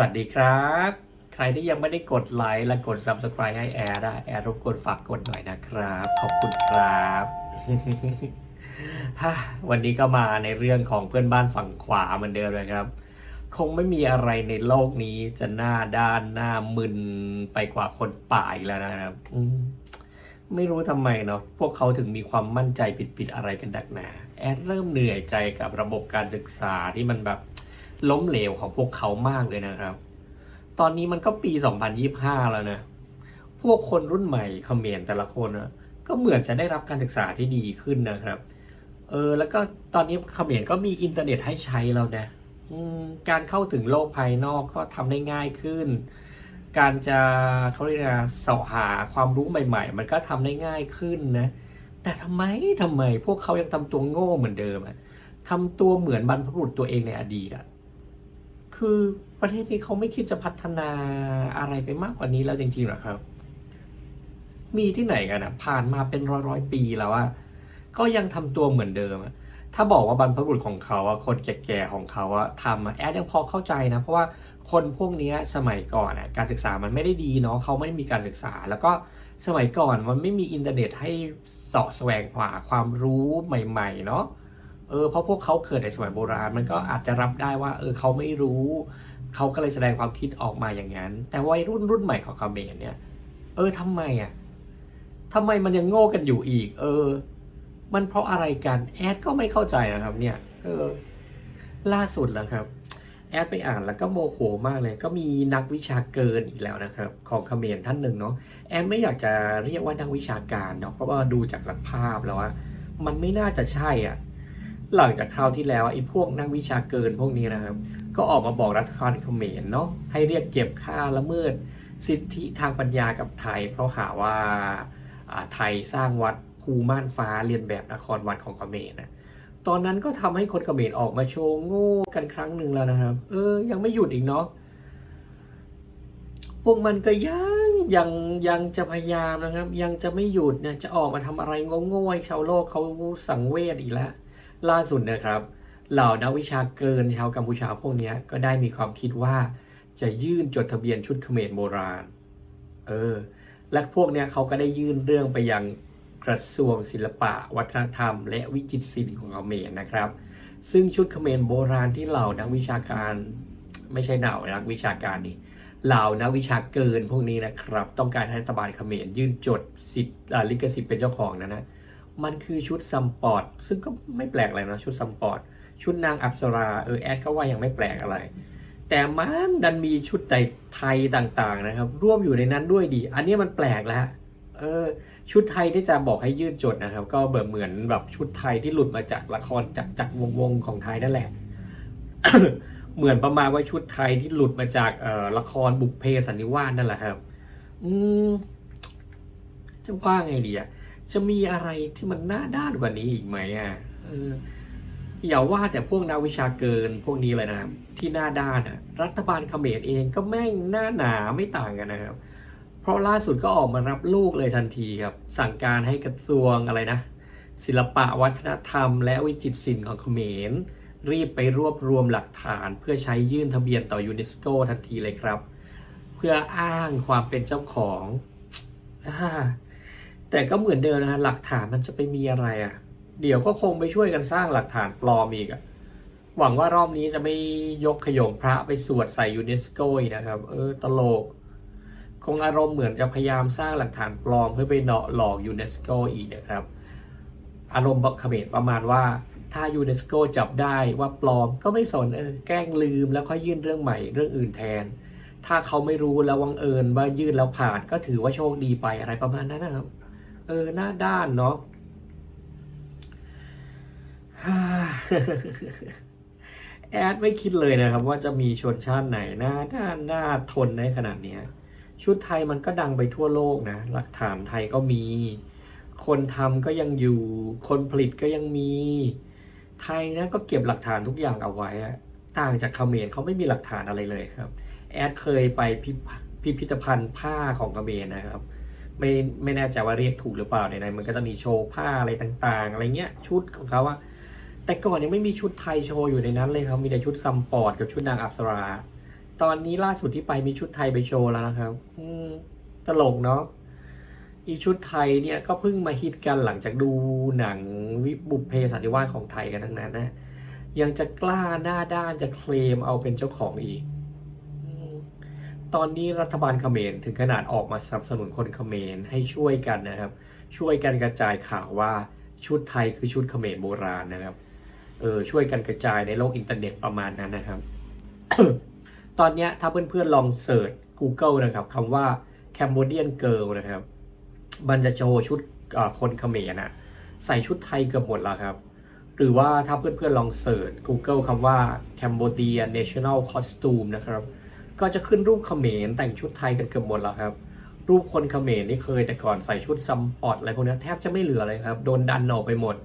วัสดีครับ ใครที่ยังไม่ได้กดไลค์และกด Subscribe ให้แอร์ได้แอร์รบกวนฝากกดหน่อยนะครับ ขอบคุณครับ วันนี้ก็มาในเรื่องของเพื่อนบ้านฝั่งขวาเหมือนเดิมเลยครับ คงไม่มีอะไรในโลกนี้จะหน้าด้านหน้ามึนไปกว่าคนป่าอีกแล้วนะครับไม่รู้ทำไมเนาะ พวกเขาถึงมีความมั่นใจผิดๆอะไรกันดักหนา แอดเริ่มเหนื่อยใจกับระบบการศึกษาที่มันแบบ ล้มเหลวของพวกเขามากเลยนะครับ ตอนนี้มันก็ปี 2025 แล้วนะ พวกคนรุ่นใหม่เขมรแต่ละคนนะก็เหมือนจะได้รับการศึกษาที่ดีขึ้นนะครับ เออ แล้วก็ตอนนี้เขมรก็มีอินเทอร์เน็ตให้ใช้แล้วนะการเข้าถึงโลกภายนอกก็ทำได้ง่ายขึ้น การจะเขาเรียกอะไรนะเสาะหาความรู้ใหม่ ๆ มันก็ทำได้ง่ายขึ้นนะ แต่ทำไมทำไมพวกเขายังทำตัวโง่เหมือนเดิมอะทำตัวเหมือนบรรพบุรุษตัวเองในอดีตอะ คือประเทศนี้เขาไม่คิดจะพัฒนาอะไรไปมากกว่านี้แล้วจริงๆหรอครับ มีที่ไหนกันอะผ่านมาเป็นร้อยร้อยปีแล้วอะก็ยังทำตัวเหมือนเดิมอะถ้าบอกว่าบรรพบุรุษของเขาอะคนแก่ๆของเขาอะทำอะแอดยังพอเข้าใจนะ เพราะว่าคนพวกเนี้ยสมัยก่อนอะการศึกษามันไม่ได้ดีเนาะเขาไม่ได้มีการศึกษา แล้วก็สมัยก่อนมันไม่มีอินเทอร์เน็ตให้สาะแสวงหาความรู้ใหม่ ๆ เนาะ เออเพราะพวกเขาเกิดในสมัยโบราณ มันก็อาจจะรับได้ว่า เออเขาไม่รู้ เขาก็เลยแสดงความคิดออกมาอย่างนั้น แต่วัยรุ่นรุ่นใหม่ของเขมรเนี่ย เออทำไมอะทำไมมันยังโง่กันอยู่อีก เออ มันเพราะอะไรกันแอดก็ไม่เข้าใจนะครับ เนี่ย เออ ล่าสุดแล้วครับ แอดไปอ่านแล้วก็โมโหมากเลย ก็มีนักวิชาเกินอีกแล้วนะครับ ของเขมรท่านหนึ่งเนาะแอดไม่อยากจะเรียกว่านักวิชาการเนาะเพราะว่าดูจากสภาพแล้วว่ามันไม่น่าจะใช่อะ หลังจากคราวที่แล้วไอ้พวกนักวิชาเกินพวกนี้นะครับ ก็ออกมาบอกรัฐบาลเขมรเนาะให้เรียกเก็บค่าละเมิด สิทธิทางปัญญากับไทย เพราะหาว่าไทยสร้างวัดภูม่านฟ้าเรียนแบบนครวัดของเขมรนะตอนนั้นก็ทำให้คนเขมรออกมาโชว์โง่กันครั้งหนึ่งแล้วนะครับ เออ ยังไม่หยุดอีกเนาะพวกมันก็ยังยังยังจะพยายามนะครับ ยังจะไม่หยุดเนี่ยจะออกมาทำอะไรโง่ๆให้ชาวโลกเขาสังเวชอีกแล้ว ล่าสุดนะครับ เหล่านักวิชาเกินชาวกัมพูชาพวกนี้ก็ได้มีความคิดว่า จะยื่นจดทะเบียนชุดเขมรโบราณ เออ และพวกเนี้ยเขาก็ได้ยื่นเรื่องไปยังกระทรวงศิลปะ วัฒนธรรม และวิจิตรศิลป์ของเขมรนะครับ ซึ่งชุดเขมรโบราณที่เหล่านักวิชาการไม่ใช่เหล่านักวิชาการดิเหล่านักวิชาเกินพวกนี้นะครับ ต้องการให้รัฐบาลเขมรยื่นจดสิทธิ์ลิขสิทธิ์เป็นเจ้าของนะนะ มันคือชุดซัมปอร์ตซึ่งก็ไม่แปลกอะไรนะชุดซัมปอร์ตชุดนางอัปสราเออแอดก็ว่ายังไม่แปลกอะไร แต่มันดันมีชุดไทยต่างๆนะครับ ร่วมอยู่ในนั้นด้วยดีอันนี้มันแปลกแล้วเออชุดไทยที่จะบอกให้ยืดจดนะครับ ก็แบบเหมือนแบบชุดไทยที่หลุดมาจากละครจากจากวงวงๆของไทยนั่นแหละ เหมือนประมาณว่าชุดไทยที่หลุดมาจากเอ่อละครบุพเพสันนิวาสนั่นแหละครับ อืมจะว่าไงดีอะ จะมีอะไรที่มันน่าด้านกว่านี้อีกไหมอะอออย่าว่าแต่พวกนักวิชาเกินพวกนี้เลยนะครับ ที่หน้าด้านอะ รัฐบาลเขมรเองก็แม่งหน้าหนาไม่ต่างกันนะครับ เพราะล่าสุดก็ออกมารับลูกเลยทันทีครับ สั่งการให้กระทรวงอะไรนะ ศิลปะวัฒนธรรม และวิจิตรศิลป์ของเขมร รีบไปรวบรวมหลักฐานเพื่อใช้ยื่นทะเบียนต่อยูเนสโกทันทีเลยครับ เพื่ออ้างความเป็นเจ้าของอ่า แต่ก็เหมือนเดิมนะฮะหลักฐานมันจะไปมีอะไรอะ เดี๋ยวก็คงไปช่วยกันสร้างหลักฐานปลอมอีกอะหวังว่ารอบนี้จะไม่ยกขยงพระไปสวดใส่ยูเนสโกอีกนะครับ เออตลก คงอารมณ์เหมือนจะพยายามสร้างหลักฐานปลอมเพื่อไปเนาะหลอกยูเนสโกอีกนะครับ อารมณ์เขมรประมาณว่า ถ้ายูเนสโกจับได้ว่าปลอมก็ไม่สนเออแกล้งลืมแล้วค่อยยื่นเรื่องใหม่เรื่องอื่นแทน ถ้าเขาไม่รู้แล้ววังเอิญว่ายื่นแล้วผ่านก็ถือว่าโชคดีไปอะไรประมาณนั้นนะครับ เออ หน้าด้านเนาะแอดไม่คิดเลยนะครับ ว่าจะมีชนชาติไหนหน้าด้านหน้าทนได้ขนาดนี้ชุดไทยมันก็ดังไปทั่วโลกนะ หลักฐานไทยก็มี คนทำก็ยังอยู่ คนผลิตก็ยังมี ไทยนะก็เก็บหลักฐานทุกอย่างเอาไว้ ต่างจากเขมรเขาไม่มีหลักฐานอะไรเลยครับ แอดเคยไปพิพพิพิธภัณฑ์ผ้าของเขมรนะครับ ไม่ไม่แน่ใจว่าเรียกถูกหรือเปล่าในนั้นมันก็จะมีโชว์ผ้าอะไรต่างๆ อะไรเงี้ยชุดของเขาอะแต่ก่อนยังไม่มีชุดไทยโชว์อยู่ในนั้นเลยครับมีแต่ชุดซัมปอร์ตกับชุดนางอัปสรา ตอนนี้ล่าสุดที่ไปมีชุดไทยไปโชว์แล้วนะครับ อืมตลกเนาะอีชุดไทยเนี่ยก็เพิ่งมาฮิตกันหลังจากดูหนังวิบุพเพสันนิวาสของไทยกันทั้งนั้นนะยังจะกล้าหน้าด้านจะเคลมเอาเป็นเจ้าของอีก ตอนนี้รัฐบาลเขมรถึงขนาดออกมาสนับสนุนคนเขมรให้ช่วยกันนะครับ ช่วยกันกระจายข่าวว่าชุดไทยคือชุดเขมรโบราณนะครับเออช่วยกันกระจายในโลกอินเทอร์เน็ตประมาณนั้นนะครับ ตอนนี้ถ้าเพื่อนๆลองเสิร์ช Google นะครับคำว่า Cambodian Girl นะครับมันจะโชว์ชุดอ่อคนเขมรนะใส่ชุดไทยเกือบหมดแล้วครับ หรือว่าถ้าเพื่อนๆลองเสิร์ช Google คำว่า Cambodia National Costume นะครับ ก็จะขึ้นรูปเขมรแต่งชุดไทยกันเกือบหมดแล้วครับ รูปคนเขมรนี่เคยแต่ก่อนใส่ชุดซัมปอดอะไรพวกนี้แทบจะไม่เหลือเลยครับโดนดันออกไปหมด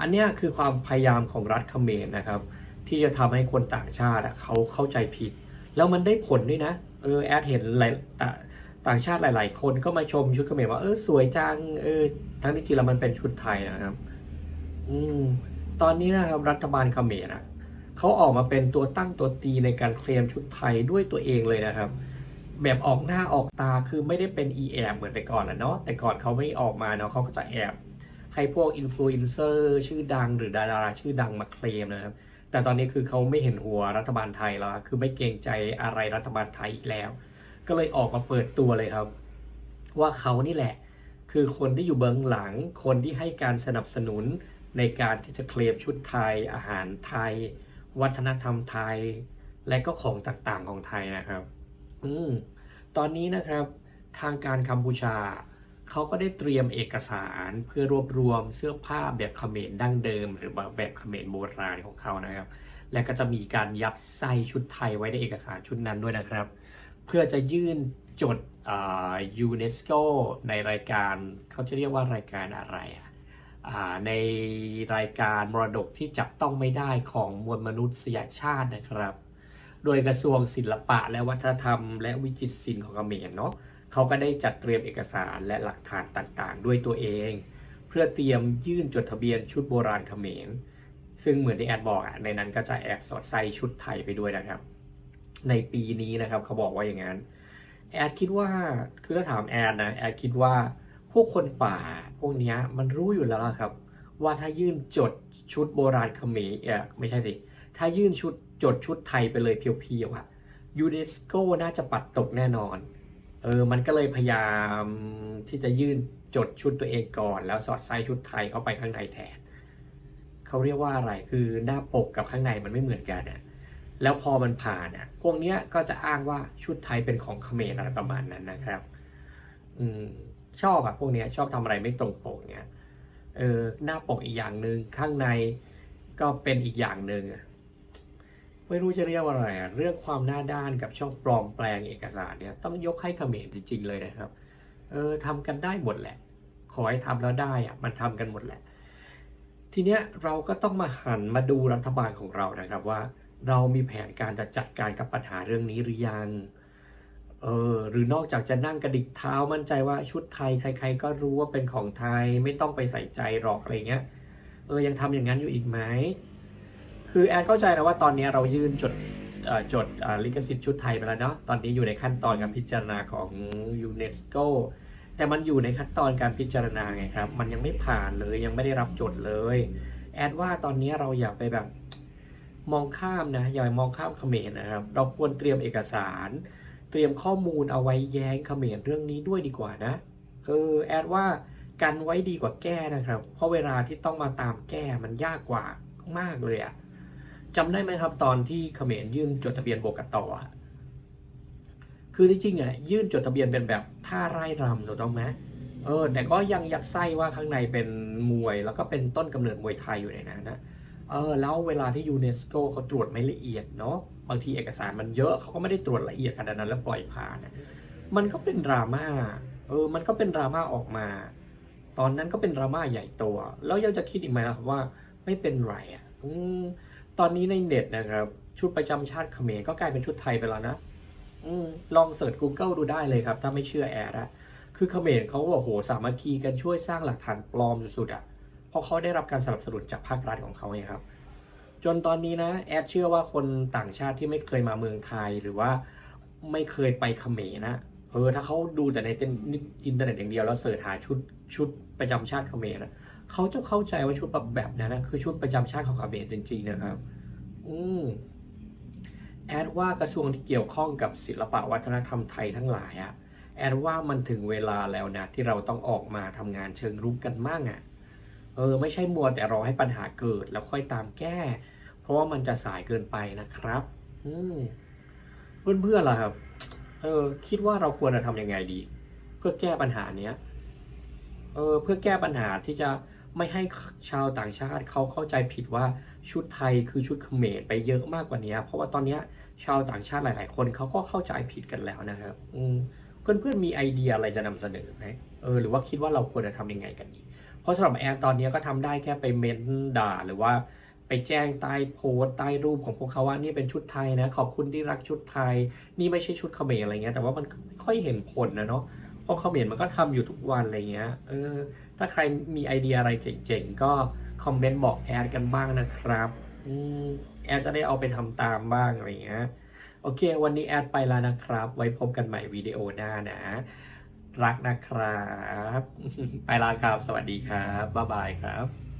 อันนี้คือความพยายามของรัฐเขมรนะครับ ที่จะทำให้คนต่างชาติเขาเข้าใจผิด แล้วมันได้ผลด้วยนะเออแอดเห็นหลายต่าต่างชาติหลาย ๆ คนก็มาชมชุดเขมรว่าเออสวยจังเออทั้งที่จริงแล้วมันเป็นชุดไทยนะครับ อืมตอนนี้นะครับรัฐบาลเขมรอะ เขาออกมาเป็นตัวตั้งตัวตีในการเคลมชุดไทยด้วยตัวเองเลยนะครับ แบบออกหน้าออกตาคือไม่ได้เป็นอีแอบเหมือนแต่ก่อนแล้วเนาะแต่ก่อนเขาไม่ออกมาเนาะเขาก็จะแอบให้พวกอินฟลูเอนเซอร์ชื่อดังหรือดาราชื่อดังมาเคลมนะครับ แต่ตอนนี้คือเขาไม่เห็นหัวรัฐบาลไทยแล้ว คือไม่เกรงใจอะไรรัฐบาลไทยอีกแล้ว ก็เลยออกมาเปิดตัวเลยครับ ว่าเขานี่แหละ คือคนที่อยู่เบื้องหลัง คนที่ให้การสนับสนุนในการที่จะเคลมชุดไทยอาหารไทย วัฒนธรรมไทย และก็ของต่างๆของไทยนะครับ อืมตอนนี้นะครับทางการกัมพูชาเขาก็ได้เตรียมเอกสารเพื่อรวบรวมเสื้อผ้าแบบเขมรดั้งเดิม หรือแบบเขมรโบราณของเขานะครับ และก็จะมีการยัดไส้ชุดไทยไว้ในเอกสารชุดนั้นด้วยนะครับ เพื่อจะยื่นจดยูเนสโกในรายการเขาจะเรียกว่ารายการอะไรอะอ่า ในรายการมรดกที่จับต้องไม่ได้ของมวลมนุษยชาตินะครับ โดยกระทรวงศิลปะและวัฒนธรรม และวิจิตรศิลป์ของเขมรเนาะเขาก็ได้จัดเตรียมเอกสารและหลักฐานต่างๆ ด้วยตัวเอง เพื่อเตรียมยื่นจดทะเบียนชุดโบราณเขมร ซึ่งเหมือนที่แอดบอกอะในนั้นก็จะแอบสอดใส่ชุดไทยไปด้วยนะครับ ในปีนี้นะครับเขาบอกว่าอย่างนั้นแอดคิดว่าคือถ้าถามแอดนะแอดคิดว่า พวกคนป่าพวกนี้มันรู้อยู่แล้วละครับ ว่าถ้ายื่นจดชุดโบราณเขมรเออไม่ใช่สิถ้ายื่นชุดจดชุดไทยไปเลยเพียวๆอะยูเนสโกน่าจะปัดตกแน่นอนเออมันก็เลยพยายามที่จะยื่นจดชุดตัวเองก่อน แล้วสอดไส้ชุดไทยเข้าไปข้างในแทนเขาเรียกว่าอะไรคือหน้าปกกับข้างในมันไม่เหมือนกันอะแล้วพอมันผ่านอะพวกเนี้ยก็จะอ้างว่าชุดไทยเป็นของเขมรอะไรประมาณนั้นนะครับ อืม ชอบอะพวกเนี้ยชอบทำอะไรไม่ตรงปกเนี้ยเออหน้าปกอีกอย่างหนึ่งข้างในก็เป็นอีกอย่างหนึ่งอะไม่รู้จะเรียกว่าอะไรอะเรื่องความหน้าด้านกับช่องปลอมแปลงเอกสารเนี่ยต้องยกให้เขมรจริง ๆ เลยนะครับ เออทำกันได้หมดแหละ ขอให้ทำแล้วได้อะมันทำกันหมดแหละ ทีเนี้ยเราก็ต้องมาหันมาดูรัฐบาลของเรานะครับว่า เรามีแผนการจะจัดการกับปัญหาเรื่องนี้หรือยัง เออหรือนอกจากจะนั่งกระดิกเท้ามั่นใจว่าชุดไทยใคร ๆ ก็รู้ว่าเป็นของไทยไม่ต้องไปใส่ใจหรอกอะไรเงี้ยเออยังทำอย่างนั้นอยู่อีกไหมคือแอนเข้าใจนะว่าตอนนี้เรายื่นจดจดลิขสิทธิ์ชุดไทยไปแล้วเนาะตอนนี้อยู่ในขั้นตอนการพิจารณาของยูเนสโกแต่มันอยู่ในขั้นตอนการพิจารณาไงครับ มันยังไม่ผ่านเลยยังไม่ได้รับจดเลย แอดว่าตอนนี้เราอย่าไปแบบมองข้ามนะอย่ามองข้ามเขมรนะครับ เราควรเตรียมเอกสาร เตรียมข้อมูลเอาไว้แย้งเขมรเรื่องนี้ด้วยดีกว่านะ เออ แอดว่ากันไว้ดีกว่าแก้นะครับ เพราะเวลาที่ต้องมาตามแก้มันยากกว่ามากเลยอะจำได้ไหมครับตอนที่เขมรยื่นจดทะเบียนโบกตออคือที่จริงอะยื่นจดทะเบียนเป็นแบบท่าไร่รำถูกต้องไหมเออ แต่ก็ยังยัดไส้ว่าข้างในเป็นมวยแล้วก็เป็นต้นกำเนิดมวยไทยอยู่ในนั้นนะ เออ แล้วเวลาที่ยูเนสโกเขาตรวจไม่ละเอียดเนาะ บางทีเอกสารมันเยอะเขาก็ไม่ได้ตรวจละเอียดขนาดนั้นแล้วปล่อยผ่านนะมันก็เป็นดราม่าเออมันก็เป็นดราม่าออกมา ตอนนั้นก็เป็นดราม่าใหญ่โตอะแล้วยังจะคิดอีกไหมล่ะครับว่าไม่เป็นไรอะอืมตอนนี้ในเน็ตนะครับ ชุดประจำชาติเขมรก็กลายเป็นชุดไทยไปแล้วนะอลองเสิร์ช Google ดูได้เลยครับ ถ้าไม่เชื่อแอดอะคือเขมรเขาโอ้โหสามัคคีกันช่วยสร้างหลักฐานปลอมสุดๆอะเพราะเขาได้รับการสนับสนุนจากภาครัฐของเขาไงครับ จนตอนนี้นะแอดเชื่อว่าคนต่างชาติที่ไม่เคยมาเมืองไทยหรือว่าไม่เคยไปเขมรนะเออถ้าเขาดูแต่ในอินเทอร์เน็ตอย่างเดียวแล้วเสิร์ชหาชุดชุดประจำชาติเขมรนะเขาจะเข้าใจว่าชุดแบบแบบนั้นนะคือชุดประจำชาติของเขมรจริงๆนะครับ อืมแอดว่ากระทรวงที่เกี่ยวข้องกับศิลปะวัฒนธรรมไทยทั้งหลายอะแอดว่ามันถึงเวลาแล้วนะที่เราต้องออกมาทำงานเชิงรุกกันมั่งอะเออไม่ใช่มัวแต่รอให้ปัญหาเกิดแล้วค่อยตามแก้ เพราะว่ามันจะสายเกินไปนะครับอืมเพื่อนๆล่ะครับ เออ คิดว่าเราควรจะทำยังไงดี เพื่อแก้ปัญหาเนี้ย เออ เพื่อแก้ปัญหาที่จะไม่ให้ชาวต่างชาติเขาเข้าใจผิดว่าชุดไทยคือชุดเขมรไปเยอะมากกว่านี้เพราะว่าตอนเนี้ยชาวต่างชาติหลาย ๆ คนเขาก็เข้าใจผิดกันแล้วนะครับอืมเพื่อนๆมีไอเดียอะไรจะนำเสนอไหมเออหรือว่าคิดว่าเราควรจะทำยังไงกันดี เพราะสำหรับแอนตอนนี้ก็ทำได้แค่ไปเม้นด่าหรือว่า ไปแจ้งใต้โพสต์ใต้รูปของพวกเขาว่านี่เป็นชุดไทยนะ ขอบคุณที่รักชุดไทย นี่ไม่ใช่ชุดเขมรอะไรเงี้ยแต่ว่ามันไม่ค่อยเห็นผลนะเนาะเพราะเขมรมันก็ทำอยู่ทุกวันอะไรเงี้ยเออถ้าใครมีไอเดียอะไรเจ๋งๆ ก็คอมเมนต์บอกแอดกันบ้างนะครับอืมแอดจะได้เอาไปทำตามบ้างอะไรเงี้ยโอเค วันนี้แอดไปแล้วนะครับ ไว้พบกันใหม่วิดีโอหน้านะ รักนะครับ ไปล้วครับ สวัสดีครับ บ๊ายบายครับ